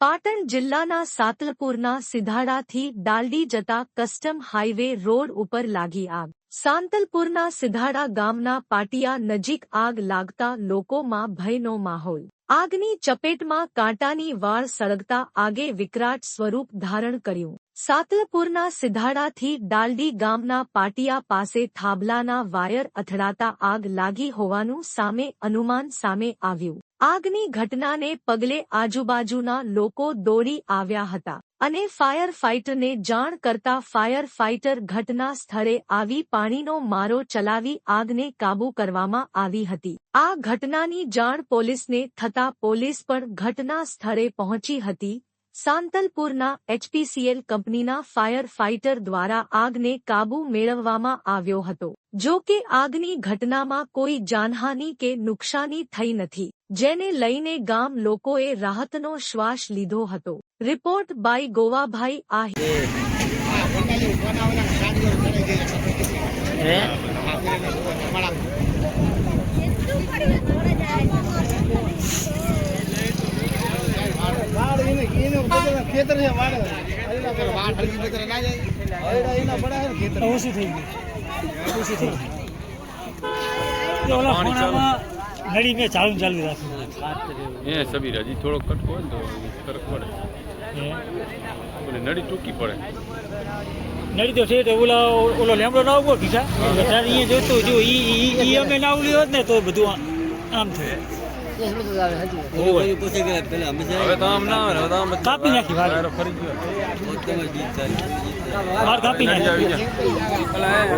પાટણ જિલ્લાના સાતલપુરના સિધાડાથી દાલડી જતા custom highway road ઉપર લાગી આગ. સાંતલપુરના સિધાડા ગામના પાટિયા નજીક આગ લાગતા લોકોમાં ભયનો માહોલ. આગની ચપેટમાં કાંટાની વાળ સળગતા આગે વિકરાટ સ્વરૂપ ધારણ કર્યું. સાતલપુરના સિધાડાથી ડાલડી ગામના પાટિયા પાસે થાબલાના વાયર અથડાતા આગ લાગી હોવાનું સામે અનુમાન સામે આવ્યું. આગની ઘટનાને પગલે આજુબાજુના લોકો દોડી આવ્યા હતા. અને ફાયર ફાઇટરને જાણ કરતા ફાયર ફાઇટર ઘટના સ્થળે આવી પાણીનો મારો ચલાવી આગને કાબૂ કરવામાં આવી હતી. આ ઘટનાની જાણ પોલીસને થતા પોલીસ પણ ઘટના સ્થળે પહોંચી હતી. સાંતલપુરના એચપીસીએલ કંપનીના ફાયર ફાઇટર દ્વારા આગને કાબૂ મેળવવામાં આવ્યો હતો. જો કે આગની ઘટનામાં કોઈ જાનહાનિ કે નુકસાની થઈ નથી, જેને લઈને ગામ લોકોએ રાહતનો શ્વાસ લીધો હતો. રિપોર્ટ બાય ગોવાભાઈ આહિર હે વાડ એને એને બધા ખેતર છે વાડ. વાડ ખેતર ના જાય એના બડા છે ને ખેતર. ઓછી થઈ ગઈ. ઓછી થઈ ગઈ. ઓલા ફોનામાં નળી મેં ચાલુ ને ચાલુ રાખ્યું એ સબીર હજી થોડોક કટકો હોય તો ફરક પડે. અને નળી ટૂંકી પડે. નડી તો છે તો ઓલા ઓલો લેમડો ના ઊભો વધારે અહીંયા જોતો જો ઈ ઈ અમે ના ઉલી હોત ને તો બધું આમ થયું. હવે તો આમ ના આવે ને, હવે તો આમ જ કાપી નાખી વાળ. વાયરો ફરી ગયો માર કાપી નળી નાખી